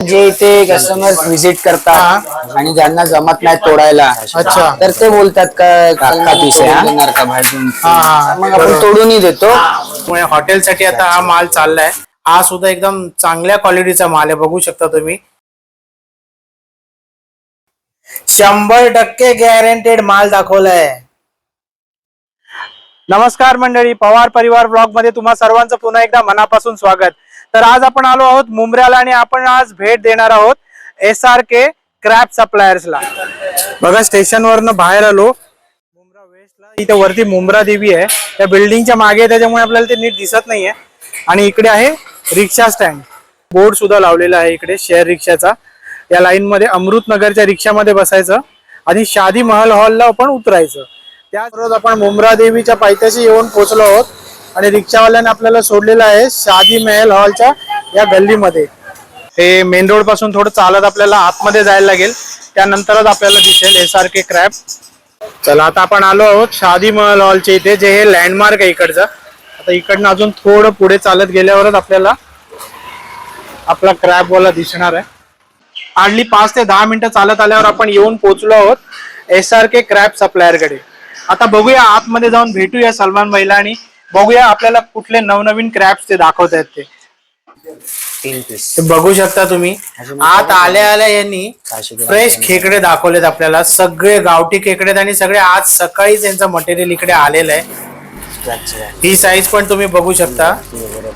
जे इथे customer visit करतात आणि ज्यांना जमत नाही तोडायला अच्छा. तर ते बोलतात का पीस हा? देणार हा, हा. मग आपण तोडूनही देतो. त्यामुळे हॉटेलसाठी आता हा माल चाललाय. हा सुद्धा एकदम चांगल्या क्वालिटीचा माल आहे बघू शकता तुम्ही. शंभर टक्के गॅरंटेड माल दाखवलाय. नमस्कार मंडळी पवार परिवार ब्लॉगमध्ये तुम्हा सर्वांचं पुन्हा एकदा मनापासून स्वागत. तर आज आपण आलो आहोत मुंब्र्याला आणि आपण आज भेट देणार आहोत एस आर के क्रॅप सप्लायर्सला बघा स्टेशन वरनं बाहेर आलो. मुंब्रा वेस्टला इथे वरती मुंब्रा देवी आहे. त्या बिल्डिंगच्या मागे त्याच्यामुळे आपल्याला ते नीट दिसत नाहीये. आणि इकडे आहे रिक्षा स्टँड बोर्ड सुद्धा लावलेला आहे इकडे शेअर रिक्षाचा. या लाईन मध्ये अमृतनगरच्या रिक्षामध्ये बसायचं आणि शादी महल हॉलला आपण उतरायचं. त्याचबरोबर आपण मुंब्रा देवीच्या पायथ्याशी येऊन पोहोचलो आहोत. आणि रिक्षावाल्याने आपल्याला सोडलेलं आहे शादी महल हॉलच्या या गल्लीमध्ये. हे मेन रोडपासून थोडं चालत आपल्याला आतमध्ये जायला लागेल. त्यानंतरच आपल्याला दिसेल एस आर के क्रॅप चला आता आपण आलो आहोत शादी महल हॉलच्या इथे जे हे लँडमार्क आहे इकडचं. आता इकडनं अजून थोडं पुढे चालत गेल्यावरच आपल्याला आपला क्रॅप वाला दिसणार आहे. हार्डली पाच ते दहा मिनिटं चालत आल्यावर आपण येऊन पोहोचलो आहोत एस आर के क्रॅप सप्लायरकडे. आता बघूया आतमध्ये जाऊन भेटूया सलमान महिला आणि बघूया आपल्याला कुठले नवनवीन क्रॅप्स ते दाखवत आहेत ते. तीन पीस ते बघू शकता तुम्ही. आत आल्या आल्या यांनी सहाशे फ्रेश खेकडे दाखवलेत आपल्याला. सगळे गावठी खेकडे आहेत आणि सगळे आज सकाळी त्यांचं मटेरियल इकडे आलेलं आहे. ही साईज पण तुम्ही बघू शकता.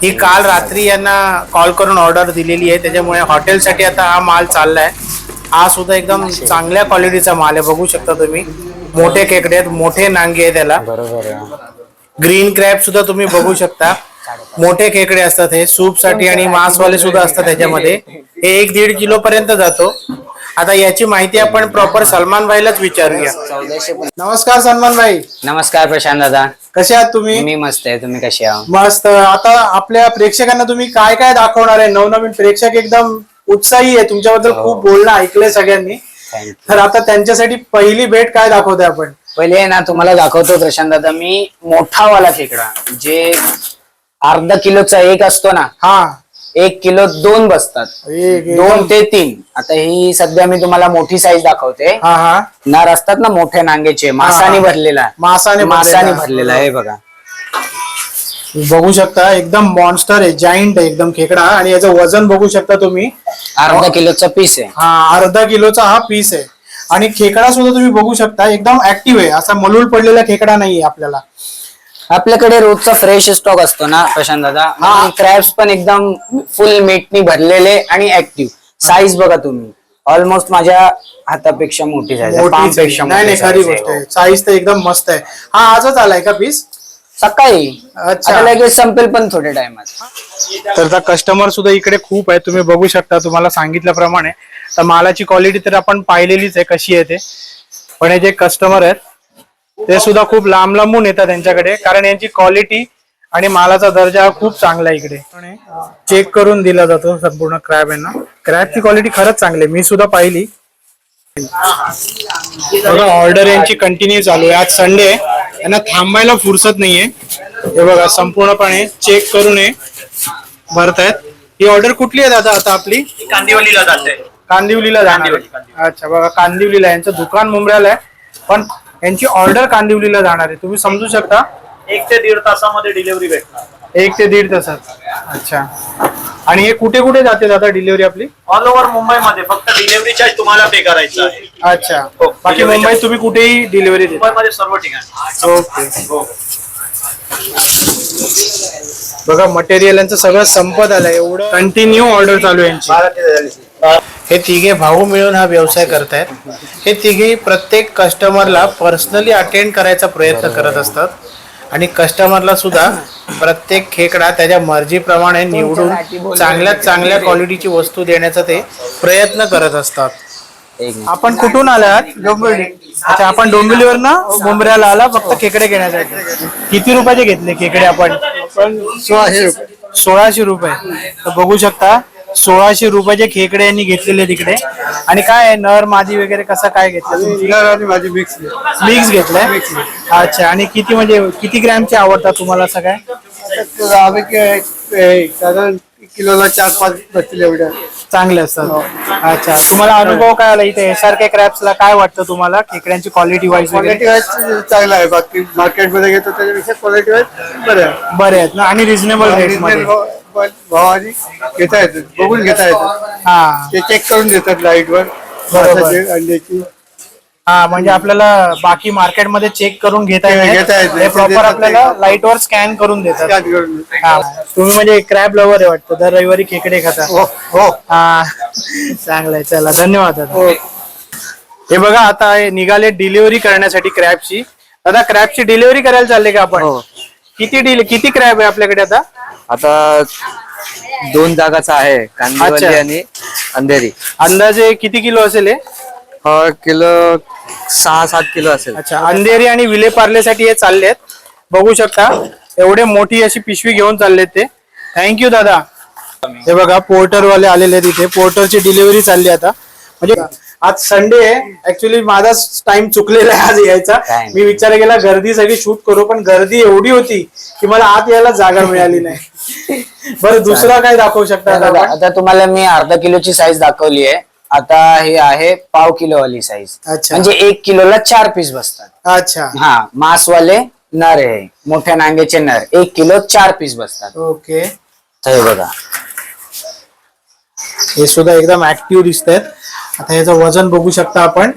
ही काल रात्री यांना कॉल करून ऑर्डर दिलेली आहे. त्याच्यामुळे हॉटेलसाठी आता हा माल चाललाय. हा सुद्धा एकदम चांगल्या क्वालिटीचा माल आहे. बघू शकता तुम्ही. मोठे खेकडे आहेत. मोठे नांगे आहे त्याला बरोबर आहे. ग्रीन क्रॅप सुद्धा तुम्ही बघू शकता. मोठे खेकडे असतात हे सूपसाठी आणि मांसवाले सुद्धा असतात त्याच्यामध्ये हे एक दीड किलो पर्यंत जातो. आता याची माहिती आपण प्रॉपर सलमान भाईलाच विचारूया. नमस्कार सलमान भाई. नमस्कार प्रशांत दादा. कसे आहात तुम्ही? मी मस्त आहे. तुम्ही कसे आहात? मस्त. आता आपल्या प्रेक्षकांना तुम्ही काय काय दाखवणार आहे? नवनवीन प्रेक्षक एकदम उत्साही आहे. तुमच्याबद्दल खूप बोलणं ऐकलंय सगळ्यांनी. तर आता त्यांच्यासाठी पहिली भेट काय दाखवतोय आपण? पहिले ना तुम्हाला दाखवतो प्रशांत दादा मी मोठा वाला खेकडा. जे अर्धा किलोचा एक असतो ना हा. एक किलो दोन बसतात. एक- एक- दोन ते तीन. आता ही सध्या मी तुम्हाला मोठी साईज दाखवते. हा हा. नार असतात ना मोठ्या नांगेचे मासाने. भरलेला मासाने मासाने भरलेला. भरलेला आहे बघा. बघू शकता एकदम मॉन्स्टर आहे जाईंट आहे एकदम खेकडा. आणि याचं वजन बघू शकता तुम्ही. अर्धा किलोचा पीस आहे. हा अर्धा किलोचा हा पीस आहे. आणि खेकडा सुद्धा तुम्ही बघू शकता एकदम ऍक्टिव्ह आहे. असा मलूल पडलेला खेकडा नाहीये आपल्याला. आपल्याकडे रोजचा फ्रेश स्टॉक असतो ना प्रशांत दादा? हा. क्रॅब्स पण एकदम फुल मीटनी भरलेले आणि ऍक्टिव्ह साईज बघा तुम्ही. ऑलमोस्ट माझ्या हातापेक्षा मोठी साईज. पेक्षा नाही नाही खरी गोष्ट आहे. साईज तर एकदम मस्त आहे. हा आजच आलाय का पीस सकाळी. अच्छा. लगेच संपेल पण थोड्या टाइमात तर कस्टमर सुद्धा इकडे खूप आहे. तुम्ही बघू शकता तुम्हाला सांगितल्याप्रमाणे. तर मालाची क्वालिटी तर आपण पाहिलेलीच आहे कशी आहे ते. पण हे जे कस्टमर आहेत ते सुद्धा खूप लांब लांबून येतात त्यांच्याकडे कारण यांची क्वालिटी आणि मालाचा दर्जा हा खूप चांगला आहे इकडे. चेक करून दिला जातो संपूर्ण क्रॅब यांना. क्रॅबची क्वालिटी खरंच चांगली आहे. मी सुद्धा पाहिली. बघा ऑर्डर यांची कंटिन्यू चालू आहे. आज संडे आहे. यांना थांबायला फुरसत नाहीये. हे बघा संपूर्णपणे चेक करून हे भरतायत. ही ऑर्डर कुठली आहे दादा आता आपली? कांदिवलीला जाते. कांदिवलीला जाणार आहे. अच्छा बघा कांदिवलीला आहे. यांचं दुकान मुंबऱ्याला आहे. पण यांची ऑर्डर कांदिवलीला जाणार आहे. तुम्ही समजू शकता? एक ते दीड तासामध्ये डिलिव्हरी भेटणार. एक ते दीड तासात. अच्छा. आणि हे कुठे कुठे जाते दादा डिलिव्हरी आपली? ऑल ओव्हर मुंबईमध्ये. फक्त डिलिव्हरी चार्ज तुम्हाला पे करायचा आहे. अच्छा. हो, बाकी delivery मुंबईत तुम्ही कुठेही डिलिव्हरी देता. मुंबईमध्ये सर्व ठिकाणी. ओके. हो. बघा मटेरियल यांचं सगळं संपत आलंय. एवढं कंटिन्यू ऑर्डर चालू आहे यांची. हे तिघे भाऊ मिळून हा व्यवसाय करतायत. हे तिघे प्रत्येक कस्टमरला पर्सनली अटेंड करायचा प्रयत्न करत असतात. आणि कस्टमरला सुद्धा प्रत्येक खेकडा त्याच्या मर्जीप्रमाणे निवडून चांगल्यात चांगल्या क्वालिटीची वस्तू देण्याचा ते प्रयत्न करत असतात. आपण कुठून आलात डोंबिवली. अच्छा आपण डोंबिवलीवर ना मुंबऱ्याला आला फक्त खेकडे घेण्यासाठी. किती रुपयाचे घेतले खेकडे आपण? सोळाशे सोळाशे रुपये. तर बघू शकता सोळाशे रुपयाचे खेकडे यांनी घेतलेले तिकडे. आणि काय आहे, नर मादी वगैरे कसं काय घेतलं माझी मिक्स मिक्स घेतलंय? अच्छा आणि किती म्हणजे किती ग्रॅमचे आवडतात तुम्हाला सगळ्या साधारण किलोला चार पाच बसतील एवढ्या. चांगले असतात. अच्छा तुम्हाला अनुभव काय आला इथे? एसआरके क्रॅप्सला काय वाटतं तुम्हाला खेकड्यांची क्वालिटी वाईज क्वालिटी वाईज चांगला आहे. बाकी मार्केटमध्ये घेतो त्याच्यापेक्षा क्वालिटी वाईज बरं बरे आहेत ना? आणि रिझनेबल रेट भाव- भावाने घेता येतात बघून घेता येतात. हा. ते चेक करून देतात लाइट वर. बरोबर. मांसाची, अंड्याची हा म्हणजे आपल्याला बाकी मार्केटमध्ये चेक करून घेता घेता येत. नाही. प्रॉपर देतात आपल्याला ते. लाइट वर स्कॅन करून देतात. स्कॅन करून देतात. हा. तुम्ही म्हणजे क्रॅब लवर आहे वाटतं. दर रविवारी खेकडे खाता. हो हो. हा. चांगलंय चला धन्यवाद दादा. हो. हे बघा आता हे निघाले डिलिव्हरी करण्यासाठी क्रॅबची दादा क्रॅबची डिलिव्हरी करायला चालले का आपण? हो. किती डिल किती क्रॅब आहे आपल्याकडे आता? आता दोन जागाचा आहे कांदिवली अच्छा. आणि अंधेरी. अंदाजे किती किलो असेल हे? हा किलो सहा सात किलो असेल. अच्छा अंधेरी आणि विले पार्लेसाठी हे चालले आहेत. बघू शकता एवढे मोठी अशी पिशवी घेऊन चाललेत ते. थँक्यू दादा. हे बघा पोर्टर वाले आलेले आहेत इथे. पोर्टरची डिलिव्हरी चालली आता. म्हणजे आज संडे आहे. ऍक्च्युली माझाच टाइम चुकलेला आहे आज यायचा. मी विचार केला गर्दीसाठी शूट करू पण गर्दी एवढी होती की मला आत यायला जागा मिळाली नाही. बरं दुसरा काय दाखवू शकता आता तुम्हाला मी अर्धा किलोची साईज दाखवली आहे. आता हे आहे पाव किलो वाली साईज. म्हणजे एक किलोला चार पीस बसतात. अच्छा. हा मांसवाले नर आहे. मोठ्या नांग्याचे नर. एक किलो चार पीस बसतात. ओके. हे बघा. हे सुद्धा एकदम ऍक्टिव्ह दिसत आहेत आता याचं वजन बघू शकता आपण.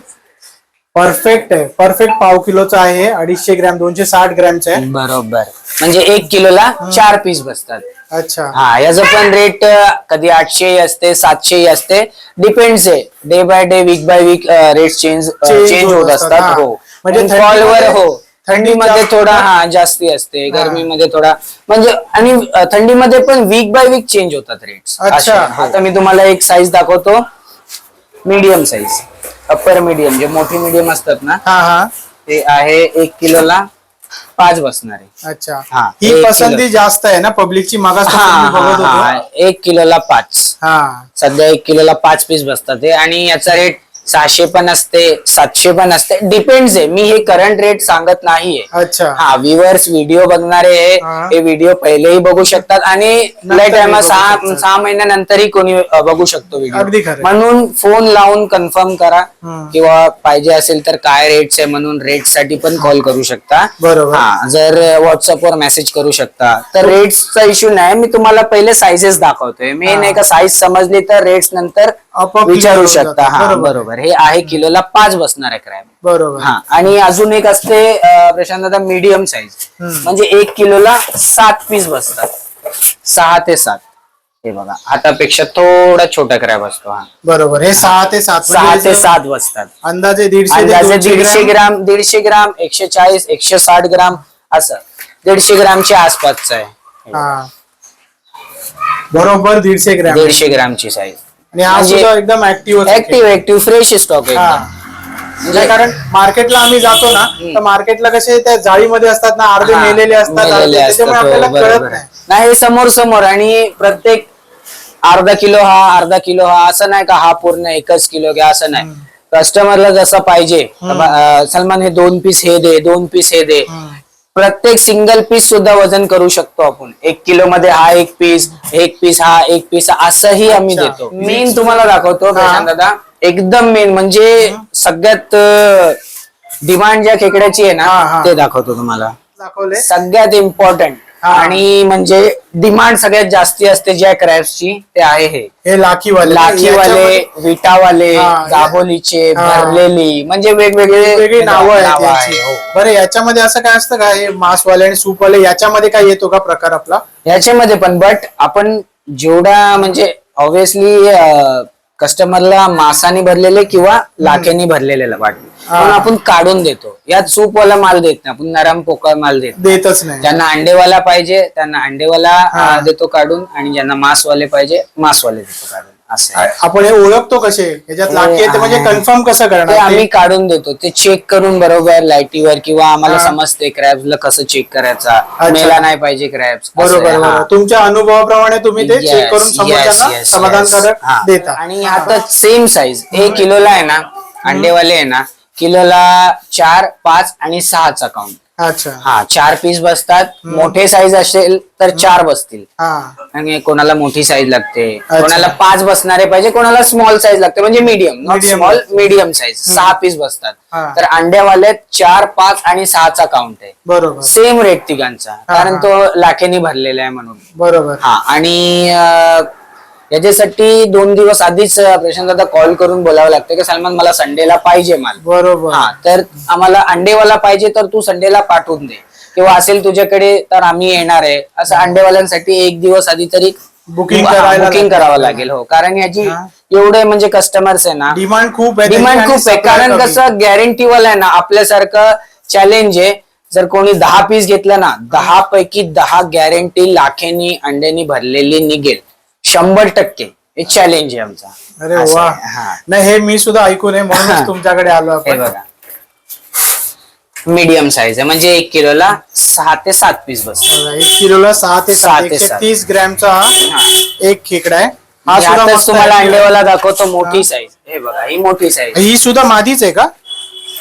परफेक्ट आहे. परफेक्ट पाव किलोचं आहे. अडीचशे ग्रॅम दोनशे साठ ग्रॅमचं आहे. बरोबर. म्हणजे एक किलोला चार पीस बसतात. अच्छा. हा याचं पण रेट कधी आठशे असते सातशे असते. डिपेंड्स आहे. Day by day week by week rate change change होत असतात, हा. म्हणजे थंडीमध्ये- हो. थंडीमध्ये थोडा. हा जास्ती असते. गरमीमध्ये थोडा. म्हणजे आणि थंडीमध्ये पण वीक बाय वीक चेंज होतात रेट्स अच्छा. आता मी तुम्हाला एक साईज दाखवतो. मीडियम साईज अप्पर मीडियम जे मोठी मीडियम असतात ना हा हा. ते आहे एक किलोला पाच बसणार. आहे अच्छा. हा, ही एक पसंती. जास्त आहे ना पब्लिकची मागास हा हा, बघत हा एक किलोला पाच. हा. सध्या एक किलोला पाच पीस बसतात आणि याचा रेट सहाशे पण असते सातशे पण असते. डिपेंड्स आहे. मी हे करंट रेट सांगत नाहीये. अच्छा. हा व्ह्युअर्स व्हिडिओ बघणारे हे. व्हिडिओ पहिलेही बघू शकतात आणि बघू सहा. सहा महिन्यानंतरही कोणी बघू शकतो व्हिडिओ. म्हणून फोन लावून कन्फर्म करा. किंवा पाहिजे असेल तर काय रेट्स आहे म्हणून रेटसाठी पण कॉल करू शकता. बरोबर. हा जर व्हॉट्सअपवर मेसेज करू शकता. तर रेट्सचा इश्यू नाही. मी तुम्हाला पहिले साईजेस दाखवतोय. मेन. आहे का साईज समजली तर रेट्स नंतर आपोआप विचारू clear होऊन शकता. जातं. हा बरोबर. बरोबर. हे आहे किलोला पाच बसणार आहे क्रॅब बरोबर. हा आणि अजून एक असते अं, प्रशांत दादा मीडियम साईज हम्म. म्हणजे एक किलोला सात पीस बसतात. सहा ते सात. हे बघा हातापेक्षा थोडा छोटा क्रॅब असतो हा. बरोबर. हे सहा ते सात सहा म्हणजे ते जर सात बसतात. अंदाजे दीडशे ते अंदाजे दोनशे दीडशे ग्रॅम. ग्राम दीडशे ग्राम एकशे चाळीस एकशे साठ ग्राम असं. दीडशे ग्रामच्या आसपासचं आहे. हा बरोबर दीडशे ग्रॅम. दीडशे ग्रामची साईज आणि हा म्हणजे- सुद्धा एकदम active active active fresh stock हा. आहे म्हणजे कारण मार्केटला आम्ही जातो ना तर मार्केटला कसे त्या जाळीमध्ये असतात ना अर्धे हा, मेलेले असतात मेलेले अर्धे- असतात, त्याच्यामुळे हो, आपल्याला कळत बरोबर. नाही. नाही हे समोर समोर आणि प्रत्येक अर्धा किलो हा अर्धा किलो हा असं नाही का हा पूर्ण एकच किलो घ्या असं नाही. कस्टमरला जसं पाहिजे अं, सलमान हे दोन पीस हे दे दोन पीस हे दे. प्रत्येक सिंगल पीस सुद्धा वजन करू शकतो आपण. एक किलो मध्ये हा एक पीस एक पीस हा एक पीस असंही आम्ही. देतो. मेन तुम्हाला दाखवतो प्रशांत दादा. एकदम मेन म्हणजे सगळ्यात डिमांड ज्या खेकड्याची आहे हा, ना. ते दाखवतो तुम्हाला. दाखवले सगळ्यात इम्पॉर्टंट. आणि म्हणजे डिमांड सगळ्यात जास्ती असते ज्या क्रॅप्सची ते आहे हे हे लाखीवाले लाखीवाले विटावाले हा, दाबोलीचे हा. भरलेली म्हणजे वेगवेगळे वेगवेगळी नावं आहेत याची. हो. बरं याच्यामध्ये असं काय असतं का हे मांसवाले आणि सूपवाले याच्यामध्ये काय येतो का प्रकार आपला याच्यामध्ये पण बट आपण जेवढा म्हणजे ऑब्विसली कस्टमरला मासाने भरलेले किंवा लाखेने भरलेले. पण आपण काढून देतो. यात सूपवाला माल देत नाही. आपण नरम पोकळ माल देत. देतच नाही. ज्यांना अंडेवाला पाहिजे त्यांना अंडेवाला देतो काढून. आणि ज्यांना मांसवाले पाहिजे मांसवाले देतो काढून. असं. आहे. आपण हे ओळखतो कसे? याच्यात येते म्हणजे. कन्फर्म कसं ते करणार आम्ही? काढून देतो. ते चेक करून बरोबर लाईटीवर किंवा आम्हाला हा. समजते क्रॅब्सला कसं चेक करायचा. मेला नाही पाहिजे क्रॅब्स बरोबर बरोबर. तुमच्या अनुभवाप्रमाणे तुम्ही ते चेक करून समोरच्यांना समाधानकारक देता. आणि आता सेम साईज एक किलोला आहे ना अंडेवाले आहे ना किलोला चार पाच आणि सहाचा काउंट अच्छा. हा चार पीस बसतात. मोठे साईज असेल तर चार बसतील. हा. आणि कोणाला मोठी साईज लागते. कोणाला पाच बसणारे पाहिजे कोणाला स्मॉल साईज लागते. म्हणजे medium not Medium. Small medium size सहा पीस बसतात. हा. तर अंड्यावाले चार पाच आणि सहाचा काउंट आहे. बरोबर. सेम रेट तिघांचा. कारण. तो लाखेनी भरलेला आहे म्हणून. बरोबर. हा आणि अं, याच्यासाठी दोन दिवस आधीच प्रशांत दादा कॉल करून बोलावं लागतं की सलमान मला संडेला पाहिजे माल. बरोबर. हा तर आम्हाला अंडेवाला पाहिजे तर तू संडेला पाठवून दे. किंवा असेल तुझ्याकडे तर आम्ही येणार आहे. असं अंडेवाल्यांसाठी एक दिवस आधी तरी करायला booking लागेल. करावं लागेल हो. कारण याची. एवढे म्हणजे कस्टमर्स आहे ना डिमांड खूप आहे डिमांड खूप आहे. कारण. कसं गॅरंटी वाला आहे ना आपल्यासारखं चॅलेंज आहे. जर कोणी दहा पीस घेतलं ना दहा पैकी दहा गॅरंटी लाखेनी अंड्यानी भरलेली निघेल. शंभर टक्के. हे चॅलेंज आहे आमचा. अरे असं वा आहे, हा. नाही हे मी सुद्धा ऐकून आहे. म्हणूनच तुमच्याकडे आलो हे आपण बघा. मीडियम साईज आहे. म्हणजे एक किलोला सहा ते सात पीस बघा, एक किलोला सहा ते सहा सात ते एकशे सात. तीस ग्रॅमचा हा. एक खेकडा आहे. हा सुद्धा यातच मस्त तुम्हाला आहे. अंडेवाला दाखवतो मोठी साईज हे बघा ही मोठी साईज ही सुद्धा मादीच आहे का?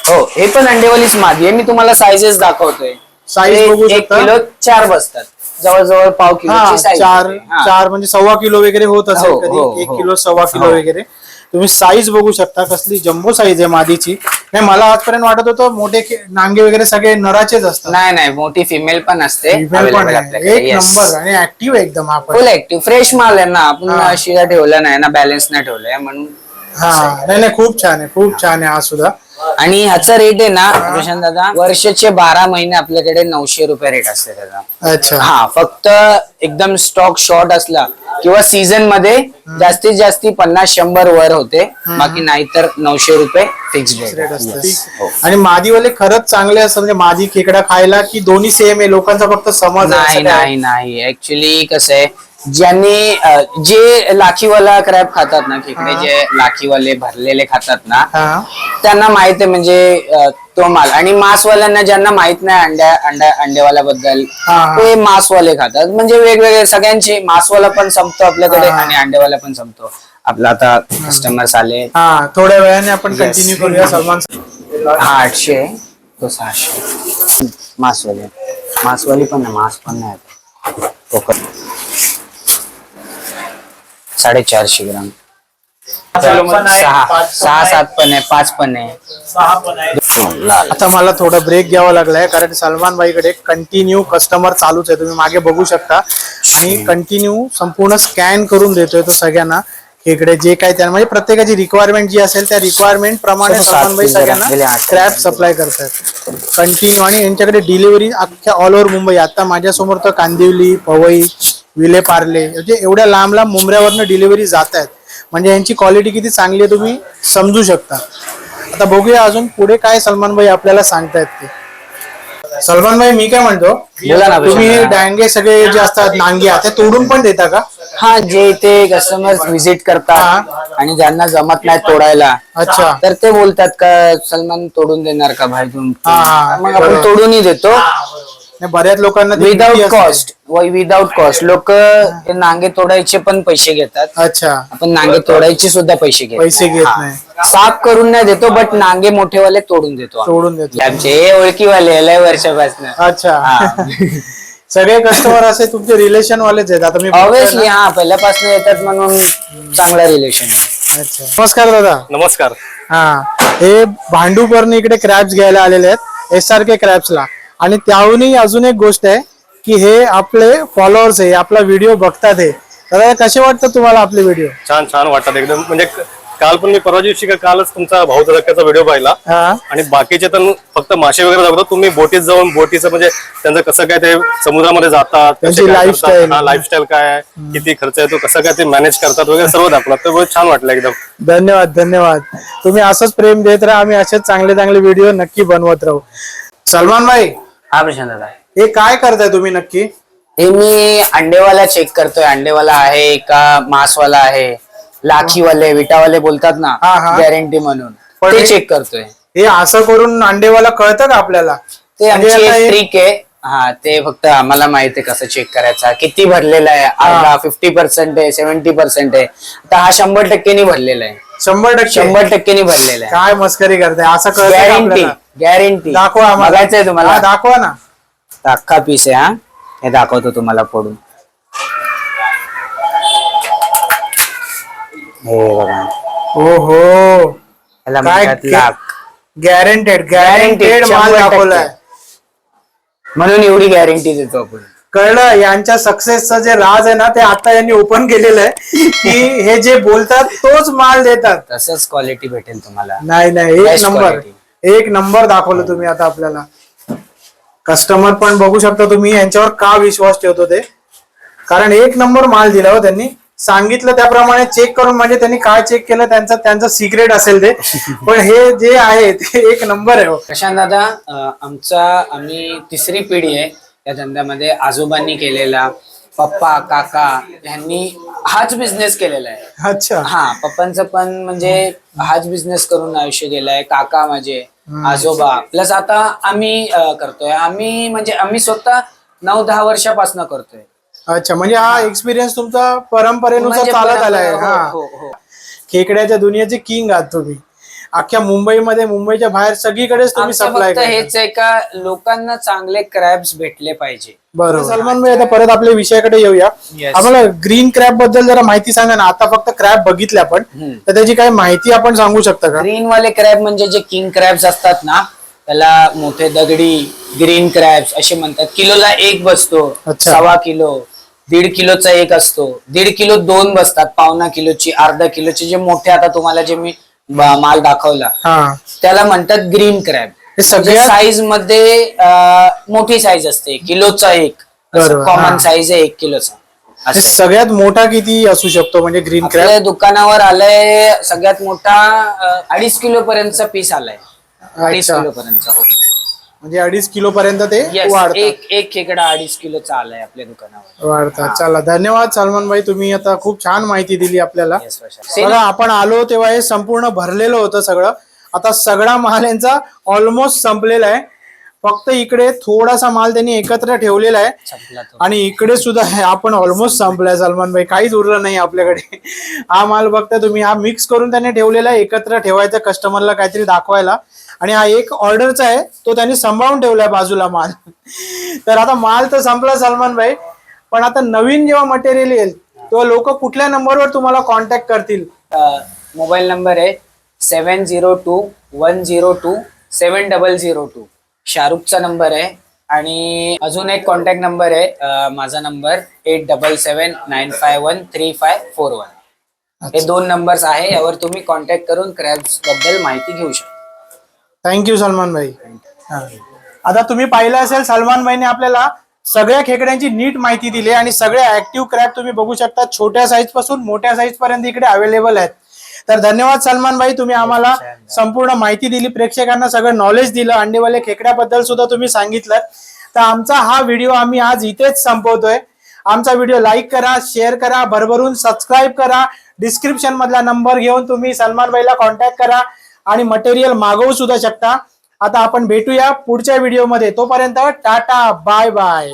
हो हे पण अंडेवालीच मादी आहे. मी तुम्हाला साईजेस दाखवतोय. Size हे बघू एक शकता. किलो चार बसतात. जवळजवळ पाव हा साईज चार चार म्हणजे सव्वा किलो वगैरे होत असेल हो, हो, कधी एक हो. किलो सव्वा किलो हो. वगैरे. तुम्ही साईज बघू शकता कसली जम्बो साईज आहे मादीची. नाही मला आजपर्यंत वाटत होतं मोठे नांगे वगैरे सगळे नराचेच असतात. नाही नाही मोठी फिमेल पण असते. Female पण available आहे. एक. नंबर आणि ऍक्टिव्ह एकदम आपण. ऍक्टिव्ह फ्रेश माल आहे ना आपण हा. शिळा ठेवला नाही ना बॅलन्स नाही ठेवलाय म्हणून हा. नाही नाही खूप छान आहे खूप छान आहे हा सुद्धा. आणि ह्याचा रेट आहे ना प्रशांत दादा वर्षाचे बारा महिने आपल्याकडे नऊशे रुपये रेट असते त्याचा अच्छा. हा फक्त एकदम स्टॉक शॉर्ट असला किंवा सीझनमध्ये जास्तीत जास्ती पन्नास शंभर वर होते बाकी नाहीतर नऊशे रुपये फिक्स रेट असतं आणि मादीवाले खरंच चांगले असतात म्हणजे मादी खेकडा खायला की दोन्ही सेम आहे लोकांचा फक्त समज? नाही नाही ऍक्च्युली कसं आहे ज्यांनी अं, जे लाखीवाला क्रॅब खातात ना खेकडे हा. जे लाखीवाले भरलेले खातात ना हा त्यांना माहीत आहे म्हणजे अं, तो माल आणि मांसवाल्यांना ज्यांना माहीत नाही अंड्या अंड्या अंडेवाल्याबद्दल हा, हा. ते मांसवाले खातात म्हणजे वेगवेगळे सगळ्यांचे मासवाला पण संपतो आपल्याकडे हा. आणि अंडेवाला पण संपतो आपला आता कस्टमर्स आले हा थोड्या वेळाने आपण Yes. कंटिन्यू करूया सलमान हा आठशे आहे, तो सहाशे मासवाले मासवाली पण आहे मास पण नाही आहे. कोकण साडेचारशे ग्राम. सहा. सात पण आहे पाच पण आहे. सहा पण आहे. लाल आता मला थोडा ब्रेक घ्यावा लागलाय कारण सलमान भाईकडे कंटिन्यू कस्टमर चालूच आहे. तुम्ही मागे बघू शकता. आणि कंटिन्यू संपूर्ण स्कॅन करून देतोय तो सगळ्यांना. इकडे जे काय त्यांना म्हणजे प्रत्येकाची रिक्वायरमेंट जी असेल त्या रिक्वायरमेंट प्रमाणे सात सलमान भाई piece जरा गेले सगळ्यांना आठ स्क्रॅप सप्लाय करतात कंटिन्यू आणि यांच्याकडे डिलिव्हरी अख्ख्या ऑल ओव्हर मुंबई. आता माझ्यासमोर तर कांदिवली पवई विलेपार्ले म्हणजे एवढ्या लांब लांब मुंबऱ्यावरनं डिलिव्हरी जात आहेत म्हणजे यांची क्वालिटी किती चांगली आहे तुम्ही समजू शकता. आता बघूया अजून पुढे काय सलमान भाई आपल्याला सांगतायत ते. सलमान भाई मी काय म्हणतो? तुम्ही. डांगे सगळे जे असतात नांगे ते तोडून पण देता का? हा जे ते कस्टमर व्हिजिट करतात आणि ज्यांना जमत नाही तोडायला अच्छा. तर ते बोलतात का सलमान तोडून देणार का भाई तुम हा, हा, मग आपण बरोबर. तोडूनही देतो. नाही, बऱ्याच लोकांना ती भीती विदाउट असते. कॉस्ट विदाउट कॉस्ट लोक नांगे तोडायचे पण पैसे घेतात. अच्छा. आपण नांगे तोडायचे सुद्धा पैसे घेतो पैसे घेत नाही. साफ करून नाही देतो बट नांगे मोठेवाले तोडून देतो आम्ही. तोडून देतो. आमचे हे ओळखीवाले लय वर्षापासून. अच्छा. हा. सगळे कस्टमर असे तुमचे रिलेशन वालेच आहेत. आता मी ऑब्विसली ना. हा पहिल्यापासून येतात म्हणून चांगला रिलेशन अच्छा. नमस्कार दादा. नमस्कार. हा. हे भांडूपवरनं इकडे क्रॅप्स घ्यायला आलेले आहेत. एस आर के क्रॅप्सला आणि त्याहूनही अजून एक गोष्ट आहे की हे आपले फॉलोअर्स आहे आपला व्हिडिओ बघतात हे. दादा कसे वाटतात तुम्हाला आपले व्हिडिओ छान छान वाटतात एकदम. म्हणजे काल पण मी परवा दिवशी का कालच तुमचा भाऊ धक्क्याचा व्हिडिओ पाहिला. हा. आणि बाकीचे तर फक्त मासे वगैरे दाखवतात तुम्ही बोटीत जाऊन बोटीचं म्हणजे त्यांचं कसं काय ते समुद्रामध्ये जातात त्यांची lifestyle. लाईफस्टाईल काय आहे, किती खर्च येतो कसं काय ते मॅनेज करतात वगैरे सर्व दाखवतात. तर बहुत छान वाटलं एकदम. धन्यवाद धन्यवाद. तुम्ही असंच प्रेम देत राहा आम्ही असेच चांगले चांगले व्हिडिओ नक्की बनवत राहू. सलमान भाई हा प्रशांत दादा. हे काय करताय तुम्ही नक्की? हे मी अंडेवाला चेक करतोय. अंडेवाला आहे का मांसवाला आहे? लाखीवाले विटावाले बोलतात ना हा, हा. गॅरंटी म्हणून. पण ते हे- चेक करतोय. हे असं करून अंडेवाला कळतं का आपल्याला? ते म्हणजे आमची आता हे- एक ट्रिक आहे. हा ते फक्त आम्हाला माहिती आहे कसं चेक करायचा. किती भरलेला आहे? अर्धा फिफ्टी पर्सेंट आहे सेव्हन्टी पर्सेंट आहे. आता हा शंभर टक्केनी भरलेला आहे. शंभर टक्के. शंभर टक्केनी भरलेला आहे. काय मस्करी करताय? असं कळतं का गॅरंटी आपल्याला? गॅरंटी दाखवा आम्हाला. बघायचंय हा, तुम्हाला दाखवा ना. अख्खा पीस आहे हा. हे दाखवतो तुम्हाला फोडून हे बघा. ओहो. याला काय म्हणतात लाख गॅरंटेड गॅरंटेड माल. दाखवलाय. म्हणून एवढी गॅरंटी देतो आपण. कळलं यांच्या सक्सेसचं जे राज आहे ना ते आता यांनी ओपन केलेलं आहे. की हे जे बोलतात तोच माल देतात. तसंच क्वालिटी भेटेल तुम्हाला. नाही नाही एक Best नंबर quality. एक नंबर दाखवलं तुम्ही आता आपल्याला. कस्टमर पण बघू शकता तुम्ही यांच्यावर का विश्वास ठेवतो ते. कारण एक नंबर माल दिला हो त्यांनी. सांगितलं त्याप्रमाणे चेक करून म्हणजे त्यांनी काय चेक केलं त्यांचं त्यांचं सिक्रेट असेल ते. पण हे जे आहे ते एक नंबर आहे हो. प्रशांत दादा आमचा आम्ही तिसरी पिढी आहे. या धंद्यामध्ये आजोबांनी केलेला पप्पा काका यांनी हाच बिझनेस केलेला आहे. अच्छा. हा पप्पांचं पण म्हणजे हाच बिझनेस करून आयुष्य गेलाय काका माझे आजोबा. प्लस आता आम्ही करतोय. आम्ही म्हणजे आम्ही स्वतः नऊ दहा वर्षापासून करतोय. अच्छा म्हणजे हा एक्सपिरियन्स तुमचा परंपरेनुसार म्हणजे चालत आलाय. हा हो, हो, हो. खेकड्याच्या दुनियेचे किंग आहात तुम्ही. अख्ख्या मुंबईमध्ये मुंबईच्या बाहेर सगळीकडेच तुम्ही सप्लाय हेच आहे का लोकांना चांगले क्रॅब्स भेटले पाहिजे. बरोबर. सलमान भाई आता परत आपल्या विषयाकडे येऊया. आम्हाला ग्रीन क्रॅबबद्दल जरा माहिती सांगा ना. आता फक्त क्रॅब बघितले आपण. तर त्याची काही माहिती आपण सांगू शकता का? ग्रीन वाले क्रॅब म्हणजे जे किंग क्रॅब्स असतात ना त्याला मोठे दगडी ग्रीन क्रॅब्स असे म्हणतात. किलोला एक बसतो. सव्वा किलो. दीड किलोचा एक असतो. दीड किलो दोन बसतात पावणा किलोची अर्धा किलोचे जे मोठे आता तुम्हाला जे मी ब- माल दाखवला. हा. त्याला म्हणतात ग्रीन क्रॅब. हे सगळ्यात- साईजमध्ये अं, मोठी साईज असते. किलोचा एक. बरोबर, हा. कॉमन साईज आहे एक किलोचा. हे असं. सगळ्यात मोठा किती असू शकतो म्हणजे ग्रीन क्रॅब? दुकानावर आलंय सगळ्यात मोठा अं, अडीच किलो पर्यंतचा पीस आलाय. अडीच अच्छा. किलो पर्यंतचा हो. म्हणजे अडीच किलो पर्यंत ते Yes, वाढतात. एक एक खेकडा अडीच किलोचा आलाय आपल्या दुकानावर. वाढतात. चला धन्यवाद सलमान भाई तुम्ही आता खूप छान माहिती दिली आपल्याला. Yes, प्रशांत. बघा आपण आलो तेव्हा हे संपूर्ण भरलेलं होतं सगळं. आता सगळा माल यांचा ऑलमोस्ट संपलेला आहे. फक्त इकडे थोडासा माल त्यांनी एकत्र ठेवलेला आहे. संपला तो. आणि इकडे सुद्धा आहे. आपण ऑलमोस्ट संपलाय सलमान भाई काहीच उरलं नाही आपल्याकडे. हा माल बघता तुम्ही हा मिक्स करून त्याने ठेवलेला आहे. एकत्र ठेवायचा कस्टमरला काहीतरी दाखवायला. आणि हा एक ऑर्डरचा आहे तो त्यांनी सांभाळून ठेवलाय बाजूला माल. तर आता माल तर संपला सलमान भाई पण आता नवीन जेव्हा मटेरियल येईल तेव्हा लोक कुठल्या नंबरवर तुम्हाला कॉन्टॅक्ट करतील? मोबाईल नंबर आहे seven zero two one zero two seven double zero two शाहरुखचा number आहे आणि अजून एक कॉन्टॅक्ट नंबर आहे माझा number eight double seven nine five one three five four one हे दोन नंबर्स आहे यावर तुम्ही कॉन्टॅक्ट करून क्रॅब्सबद्दल माहिती घेऊ शकता. थँक्यू सलमान भाई. आता तुम्ही पाहिलं असेल सलमान भाईने आपल्याला सगळ्या खेकड्यांची नीट माहिती दिली आणि सगळे ऍक्टिव्ह क्रॅप तुम्ही बघू शकता. छोट्या साईजपासून मोठ्या साईज पर्यंत इकडे अवेलेबल आहेत. तर धन्यवाद सलमान भाई तुम्ही आम्हाला संपूर्ण माहिती दिली. प्रेक्षकांना सगळं नॉलेज दिलं. अंडेवाले खेकड्याबद्दल सुद्धा तुम्ही सांगितलं. तर आमचा हा व्हिडिओ आम्ही आज इथेच संपवतोय. आमचा व्हिडिओ लाईक करा शेअर करा भरभरून सबस्क्राईब करा. डिस्क्रिप्शन मधला नंबर घेऊन तुम्ही सलमान भाईला कॉन्टॅक्ट करा. आणि मटेरियल मागवू सुद्धा शकता. आता आपण भेटूया पुढच्या व्हिडिओमध्ये तोपर्यंत टाटा बाय बाय